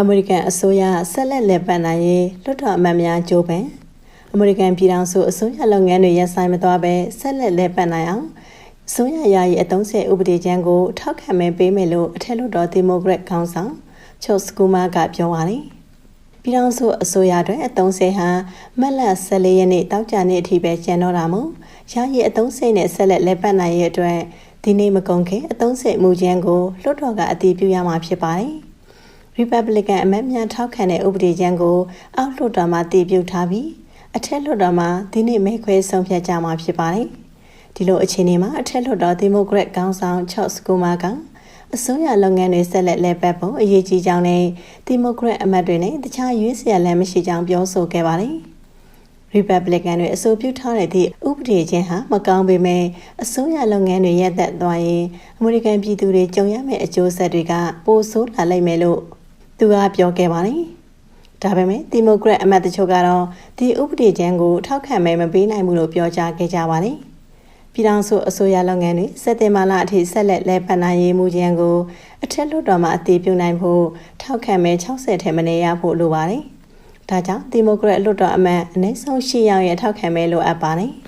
အမေရိကန်အစိုးရဆက်လက်လည်ပတ်နိုင်ရေးလွှတ်တော်အမတ်များကြိုးပမ်းအမေရိကန်ပြည်ထောင်စုအစိုးရလုပ်ငန်းတွေရပ်ဆိုင်းမသွားဘဲဆက်လက်လည်ပတ်နိုင်အောင်အစိုးရယာယီအသုံးဆက်ဥပဒေချမ်းကိုထောက်ခံမဲပေးမယ်လို့အထက်လွှတ်တော်ဒီမိုကရက်ခေါင်းဆောင်ချော့စကူမာကပြောပါတယ်ပြည်ထောင်စုအစိုးရအတွက်အသုံးဆက်ဟာမက်လ14ရက်နေ့တောက်ကြနေ့အထိပဲကျန်တော့တာမို့ယာယီအသုံးဆက်နဲ့ဆက်လက်လည်ပတ်နိုင်ရဲ့အတွက်ဒီနေ့မကုန်ခင်အသုံးဆက်မှုချမ်းကိုလွှတ်တော်ကအတည်ပြုရမှာဖြစ်ပါတယ်။ Republican အမတ်များထောက်ခံတဲ့ဥပဒေကြမ်းကိုအောက်လွှတ်တော်မှာတည်ပြုထားပြီးအထက်လွှတ်တော်မှာဒီနေ့မဲခွဲဆုံးဖြတ်ကြမှာဖြစ်ပါတယ်။ဒီလိုအခြေအနေမှာအထက်လွှတ်တော်ဒီမိုကရက်ကောင်ဆောင်ချော့စကူမာကအစိုးရလုပ်ငန်းတွေဆက်လက်လဲပတ်ဖို့အရေးကြီးကြောင်းနဲ့ဒီမိုကရက်အမတ်တွေနဲ့တခြားရွေးစရာလမ်းမရှိကြောင်းပြောဆိုခဲ့ပါတယ်။ Republican တွေအဆိုပြုထားတဲ့သည့်ဥပဒေချင်းဟာမကောင်းပေမဲ့အစိုးရလုပ်ငန်းတွေရပ်သက်သွားရင်အမေရိကန်ပြည်သူတွေကြုံရမယ့်အကျိုးဆက်တွေကပိုဆိုးလာလိမ့်မယ်လို့ သူကပြောခဲ့ပါတယ်။ဒါပေမဲ့ဒီမိုကရက်အမတ်တချို့ကတော့ဒီဥပဒေကြမ်းကိုထောက်ခံမဲမပေးနိုင်ဘူးလို့ပြောကြားခဲ့ကြပါတယ်။ပြည်ထောင်စုအစိုးရလုပ်ငန်းတွေစက်တင်ဘာလအထိဆက်လက်လဲပတ်နိုင်ရေးမူကြမ်းကိုအထက်လွှတ်တော်မှာအတည်ပြုနိုင်ဖို့ထောက်ခံမဲ60ထဲမနေရဖို့လိုပါတယ်။ဒါကြောင့်ဒီမိုကရက်လွှတ်တော်အမတ်အနည်းဆုံး၈ယောက်ရဲ့ထောက်ခံမဲလိုအပ်ပါတယ်။